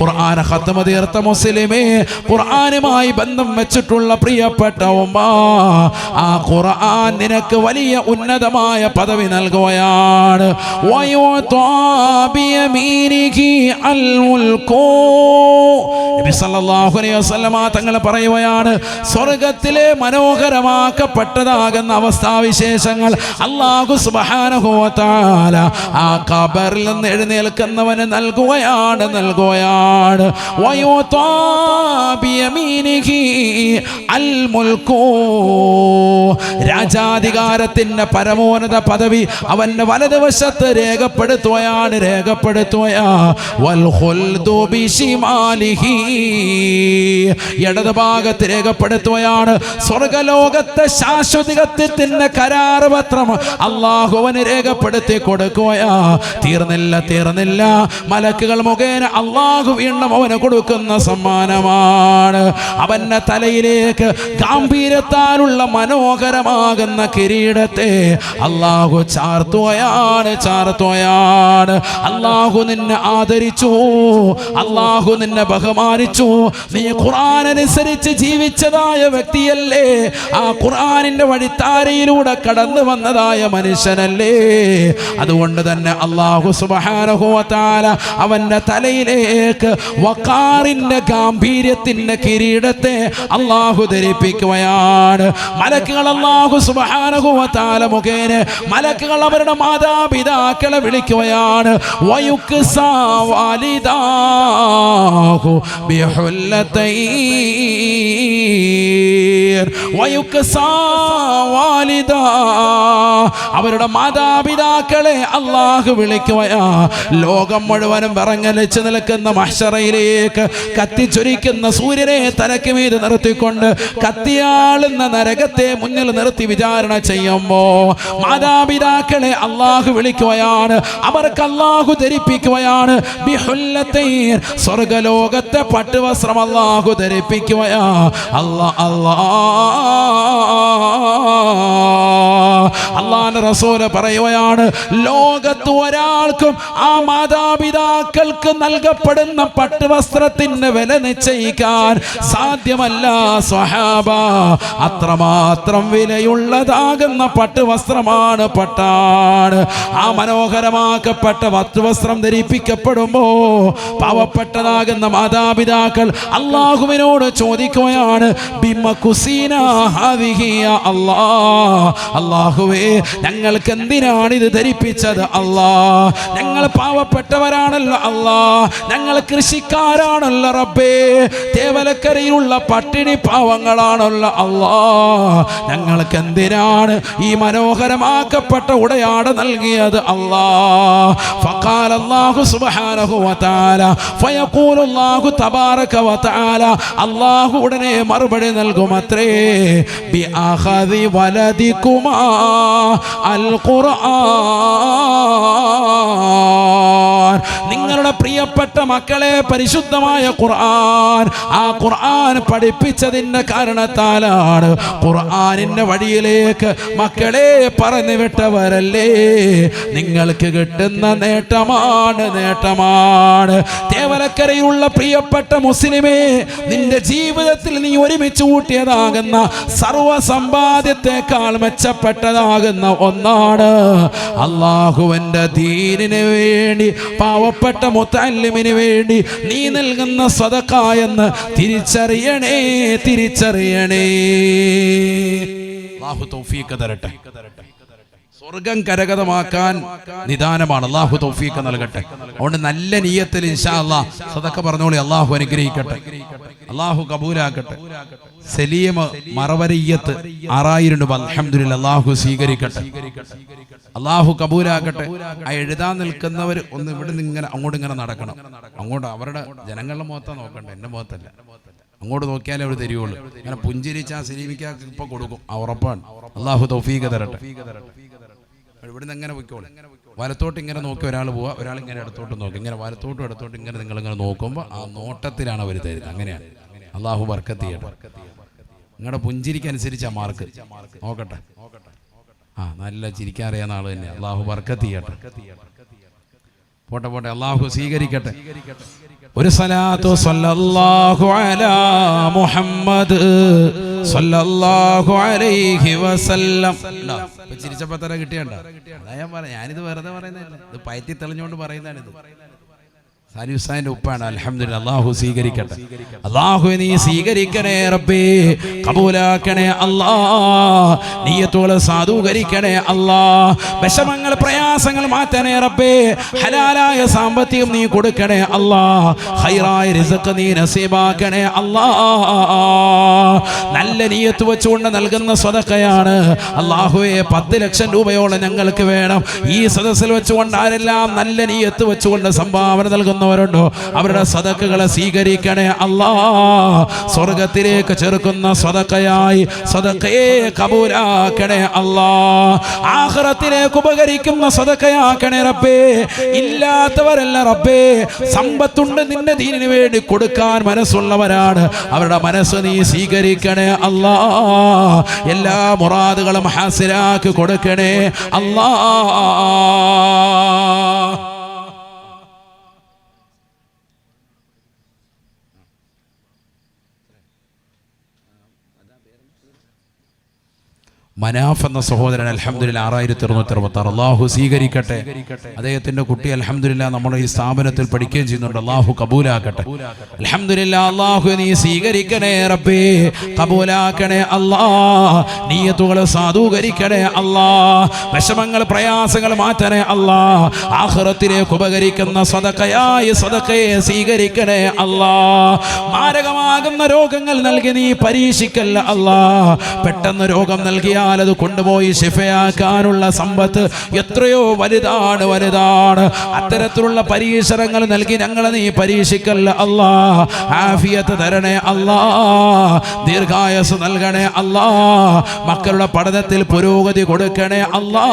ഖുർആൻ ഖത്മ തീർത്ത മുസ്ലിമേ ഖുർആനുമായി ബന്ധം വെച്ചിട്ടുള്ള പ്രിയപ്പെട്ട ഉമ്മ ആ ഖുർആൻ നിനക്ക് വലിയ ഉന്നതമായ പദവി നൽകുകയാണ്. വയോ ത്വാബിയമീനികി അൽ മുൽക്കു നബി സല്ലല്ലാഹു അലൈഹി വസല്ലമ തങ്ങൾ പറയുകയാണ് സ്വർഗത്തിലെ മനോഹരമാക്കപ്പെട്ടതാകുന്ന അവസ്ഥാവിശേഷങ്ങൾ അള്ളാഹു വ ആ ഖബറിൽ നിന്ന് എഴുന്നേൽക്കുന്നവന് നൽകുകയാണ് നൽകുകയാണ്. രാജാധികാരത്തിന്റെ പരമോന്നത പദവി അവന്റെ വലതുവശത്ത് രേഖപ്പെടുത്തുകയാണ് രേഖപ്പെടുത്തുകയാ. വൽ ഇടത് ഭാഗത്ത് രേഖപ്പെടുത്തുകയാണ്. സ്വർഗലോകത്തെ ശാശ്വതികത്വത്തിന്റെ കരാറ് പത്രം അള്ളാഹുവന് രേഖപ്പെടുത്തി കൊടുക്കുകയാ. തീർന്നില്ല തീർന്നില്ല. മലക്കുകൾ മുഖേന അള്ളാഹു വീണ്ടും അവന് കൊടുക്കുന്ന സമ്മാനമാണ്. അവന്റെ തലയിലേക്ക് ഗാംഭീര്യത്താലുള്ള മനോഹരമാകുന്ന കിരീടത്തെ അള്ളാഹു ചാർത്തുകയാണ് ചാർത്തുകയാണ്. അള്ളാഹു നിന്നെ ആദരിച്ചു അള്ളാഹു നിന്നെ ബഹുമാനിച്ചു. നീ ഖുർആൻ അനുസരിച്ച് ജീവിച്ചതായ വ്യക്തിയല്ലേ. ആ ഖുർആനിന്റെ വഴിത്താരയിലൂടെ കടന്നു വന്നതായ മനുഷ്യനല്ലേ. അതുകൊണ്ട് തന്നെ അള്ളാഹു വ അവന്റെ തലയിലേക്ക് വക്കാറിന്റെ ഗാംഭീര്യത്തിന്റെ കിരീടത്തെ അള്ളാഹു ധരിപ്പിക്കുകയാണ്. മലക്കുകൾ അള്ളാഹു തആല മുഖേന മലക്കുകൾ അവരുടെ മാതാപിതാക്കളെ വിളിക്കുകയാണ്. വയുക്സാ വാലിദാഹു ബിഹുല്ലതൈർ വയുക്സാ വാലിദാ അവരുടെ മാതാപിതാക്കളെ അള്ളാഹു വിളിക്കുകയാ ലോകം മുഴുവനും വിറങ്ങലിച്ച് നിൽക്കുന്ന മഷറയിലേക്ക് കത്തിച്ചൊരിക്കുന്ന സൂര്യനെ തലക്ക് മീത് നിർത്തിക്കൊണ്ട് കത്തിയാളുന്ന നരകത്തെ മുന്നിൽ നിർത്തി വിചാരണ ചെയ്യുമ്പോ മാതാപിതാക്കളെ അള്ളാഹു വിളിക്കുകയാണ് അവർക്ക് അള്ളാഹു ധരിപ്പിക്കുകയാണ് സ്വർഗലോകത്തെ പട്ടുവസ്ത്രം അള്ളാഹു ധരിപ്പിക്കുകയാ. അല്ലാ അല്ലാ. അള്ളാന്റെ റസൂൽ പറയുകയാണ് ലോകത്ത് ഒരാൾക്കും ആ മാതാപിതാക്കൾക്ക് നൽകപ്പെടുന്ന പട്ടുവസ്ത്രത്തിന്റെ വില നിശ്ചയിക്കാൻ സാധ്യമല്ല സ്വഹാബ. അത്രമാത്രം വിലയുള്ളതാകുന്ന പട്ടുവസ്ത്രമാണ് പട്ടാണ്. ആ മനോഹരമാക്കപ്പെട്ട പട്ടുവസ്ത്രം ധരിപ്പിക്കപ്പെടുമ്പോ പാവപ്പെട്ടതാകുന്ന മാതാപിതാക്കൾ അള്ളാഹുവിനോട് ചോദിക്കുകയാണ് ബിമ്മ കുസീന അള്ളാഹ് അള്ളാഹുവേ ഞങ്ങൾക്ക് എന്തിനാണ് ഇത് ധരിപ്പിച്ചത് അല്ലാ ഞങ്ങൾ പാവപ്പെട്ടവരാണല്ലോ അല്ലാ ഞങ്ങൾ കൃഷിക്കാരാണല്ലോ റബ്ബേ തേവലക്കരയിലുള്ള പട്ടിണി പാവങ്ങളാണല്ലോ അല്ലാ ഞങ്ങൾക്ക് എന്തിനാണ് ഈ മനോഹരമാക്കപ്പെട്ട ഉടയാട് നൽകിയത് അല്ലാ فقال الله سبحانه وتعالى فيقول الله تبارك وتعالى الله ഉടനെ മറുപടി നൽകുമത്രേ ബിഅഖദി വലദികുമാ അൽ ഖുർആൻ നിങ്ങളുടെ പ്രിയപ്പെട്ട മക്കളെ പരിശുദ്ധമായ ഖുർആൻ. ആ ഖുർആൻ പഠിപ്പിച്ചതിന്റെ കാരണത്താലാണ് ഖുർആനിന്റെ വഴിയിലേക്ക് മക്കളെ പറഞ്ഞു വിട്ടവരല്ലേ. നിങ്ങൾക്ക് കിട്ടുന്ന നേട്ടമാണ് നേട്ടമാണ്. തേവലക്കരയുള്ള പ്രിയപ്പെട്ട മുസ്ലിമേ നിന്റെ ജീവിതത്തിൽ നീ ഒരുമിച്ച് കൂട്ടിയതാകുന്ന സർവ സമ്പാദ്യത്തെക്കാൾ മെച്ചപ്പെട്ടതാകുന്ന ഒന്നാണ് അള്ളാഹുവിന്റെ ദീനിന് വേണ്ടി പാവപ്പെട്ട മുത്തല്ലിമിന് വേണ്ടി നീ നൽകുന്ന സ്വതക്ക എന്ന് തിരിച്ചറിയണേ തിരിച്ചറിയണേ. തരട്ടെ. സ്വർഗം കരകതമാക്കാൻ നിദാനമാണ്. അള്ളാഹു തൗഫീഖ് നൽകട്ടെ. അതുകൊണ്ട് നല്ല നീയത്തിൽ ഇൻഷാ അള്ളാഹ് സതൊക്കെ പറഞ്ഞോളി. അള്ളാഹു അനുഗ്രഹിക്കട്ടെ. അള്ളാഹു കബൂലാക്കട്ടെ. സലീം മറവരയ്യത്ത് ആറായിരം രൂപ അൽഹംദുലില്ലാ അള്ളാഹു സ്വീകരിക്കട്ടെ. അള്ളാഹു കബൂലാക്കട്ടെ. ആ എഴുതാൻ നിൽക്കുന്നവർ ഒന്ന് ഇവിടെ നിന്ന് ഇങ്ങനെ അങ്ങോട്ട് ഇങ്ങനെ നടക്കണം. അങ്ങോട്ട് അവരുടെ ജനങ്ങളുടെ മുഖത്താ നോക്കണ്ട? എന്റെ മുഖത്തല്ല. അങ്ങോട്ട് നോക്കിയാലേ അവർ തരികയുള്ളൂ അങ്ങനെ പുഞ്ചിരിച്ച് ആ സിനിമിക്കാക്ക് ഇപ്പൊ കൊടുക്കും. ആ ഉറപ്പാണ്. അള്ളാഹു തൗഫീഖ് തരട്ടെ. ഇവിടുന്ന് എങ്ങനെ പൊയ്ക്കോളെ. വലത്തോട്ട് ഇങ്ങനെ നോക്കി ഒരാൾ പോവുക. ഒരാൾ ഇങ്ങനെ ഇടത്തോട്ട് നോക്കി. ഇങ്ങനെ വലത്തോട്ടും ഇടത്തോട്ടും ഇങ്ങനെ നിങ്ങൾ ഇങ്ങനെ നോക്കുമ്പോൾ ആ നോട്ടത്തിലാണ് അവർ തരുന്നത്. അങ്ങനെയാണ്. അള്ളാഹു ബർക്കത്ത് ചെയ്യട്ടെ. നിങ്ങളുടെ പുഞ്ചിരിക്കനുസരിച്ചാ മാർക്ക്. നോക്കട്ടെ. ആ നല്ല ചിരിക്കാൻ അറിയാവുന്ന ആൾ തന്നെ അള്ളാഹു ബർക്കത്ത് ചെയ്യട്ടെ. പോട്ടെ പോട്ടെ. അള്ളാഹു സ്വീകരിക്കട്ടെ. ഒരു സലാത്തു സല്ലല്ലാഹു അലാ മുഹമ്മദ് സല്ലല്ലാഹു അലൈഹി വസല്ലം. ചിരിച്ചപ്പോ തര കിട്ടിയണ്ട? ഞാൻ പറയാം ഞാനിത് വെറുതെ പറയുന്നതല്ല. ഇത് പയറ്റി തെളിഞ്ഞുകൊണ്ട് പറയുന്നതാണിത്. സാലി ഹുസൈന്റെ ഉപ്പാണ്. അൽഹംദുലില്ലാ. അള്ളാഹു സ്വീകരിക്കട്ടെ. അള്ളാഹു നീ സ്വീകരിക്കണേ റബ്ബേ. കബൂലാക്കണേ അല്ലാ. നീയത്തോളെ സാധൂകരിക്കണേ അല്ലാ. വിഷമങ്ങൾ പ്രയാസങ്ങൾ മാറ്റണേ റബ്ബേ. ഹലാലായ സാമ്പത്തികം നീ കൊടുക്കണേ അല്ലാ. ഹൈറായ റിസക്ക് നീ നസീബാക്കണേ അല്ലാ. നല്ല നീയത്ത് വെച്ചുകൊണ്ട് നൽകുന്ന സ്വതക്കയാണ്. അള്ളാഹുവെ പത്ത് ലക്ഷം രൂപയോളം ഞങ്ങൾക്ക് വേണം. ഈ സദസ്സിൽ വെച്ചുകൊണ്ട് ആരെല്ലാം നല്ല നീയത്ത് വെച്ചുകൊണ്ട് സംഭാവന നൽകുന്നവരുണ്ടോ അവരുടെ സദക്കുകളെ സ്വീകരിക്കണേ അല്ലാ. സ്വർഗത്തിലേക്ക് ചെറുക്കുന്ന സ്വതക്കയായി സ്വതക്കയെ കബൂലാക്കണേ അല്ലാ. ആഹ്റത്തിലേക്ക് ഉപകരിക്കുന്ന സ്വതക്കയാക്കണേ റബ്ബേ. ഇല്ലാത്തവരല്ല റബ്ബേ. സമ്പത്തുണ്ട് നിന്റെ ദീനിന് വേണ്ടി കൊടുക്കാൻ മനസ്സുള്ളവരാണ്. അവരുടെ മനസ്സ് നീ സ്വീകരിക്കണേ അല്ലാ. എല്ലാ മുറാദുകളും ഹാസിലാക്കി കൊടുക്കണേ അല്ലാ. മനാഫ് എന്ന സഹോദരൻ അലഹമ്മദില്ല ആറായിരത്തി അറുന്നൂറ്റി അറുപത്തി ആറ് അള്ളാഹു സ്വീകരിക്കട്ടെ. അദ്ദേഹത്തിന്റെ കുട്ടി അലഹമ്മദില്ല നമ്മൾ ഈ സ്ഥാപനത്തിൽ പഠിക്കുകയും ചെയ്യുന്നുണ്ട്. അള്ളാഹു കബൂലാക്കട്ടെ. അലഹമ്മദില്ല അള്ളാഹു നീ സ്വീകരിക്കണേ റബ്ബേ. കബൂലാക്കണേ അല്ലാ. നീയത്തുകളെ സാധൂകരിക്കണേ അല്ലാ. വിഷമങ്ങൾ പ്രയാസങ്ങൾ മാറ്റണേ അല്ലാ. ആഹ്റത്തിലേക്ക് ഉപകരിക്കുന്ന സദക്കയായി സദക്കയെ സ്വീകരിക്കണേ അല്ലാ. മാരകമാകുന്ന രോഗങ്ങൾ നൽകി നീ പരീക്ഷിക്കല്ല അല്ലാ. പെട്ടെന്ന് രോഗം നൽകിയാൽ അത് കൊണ്ടുപോയി ശിഫയാക്കാനുള്ള സമ്പത്ത് എത്രയോ വലുതാണ് വലുതാണ്. അത്തരത്തിലുള്ള പരീക്ഷണങ്ങൾ നൽകി ഞങ്ങളെ നീ പരീക്ഷിക്കല്ല അല്ലാ. ആഫിയത്ത് തരണേ അല്ലാ. ദീർഘായസ് നൽകണേ അല്ലാ. മക്കളുടെ പഠനത്തിൽ പുരോഗതി കൊടുക്കണേ അല്ലാ.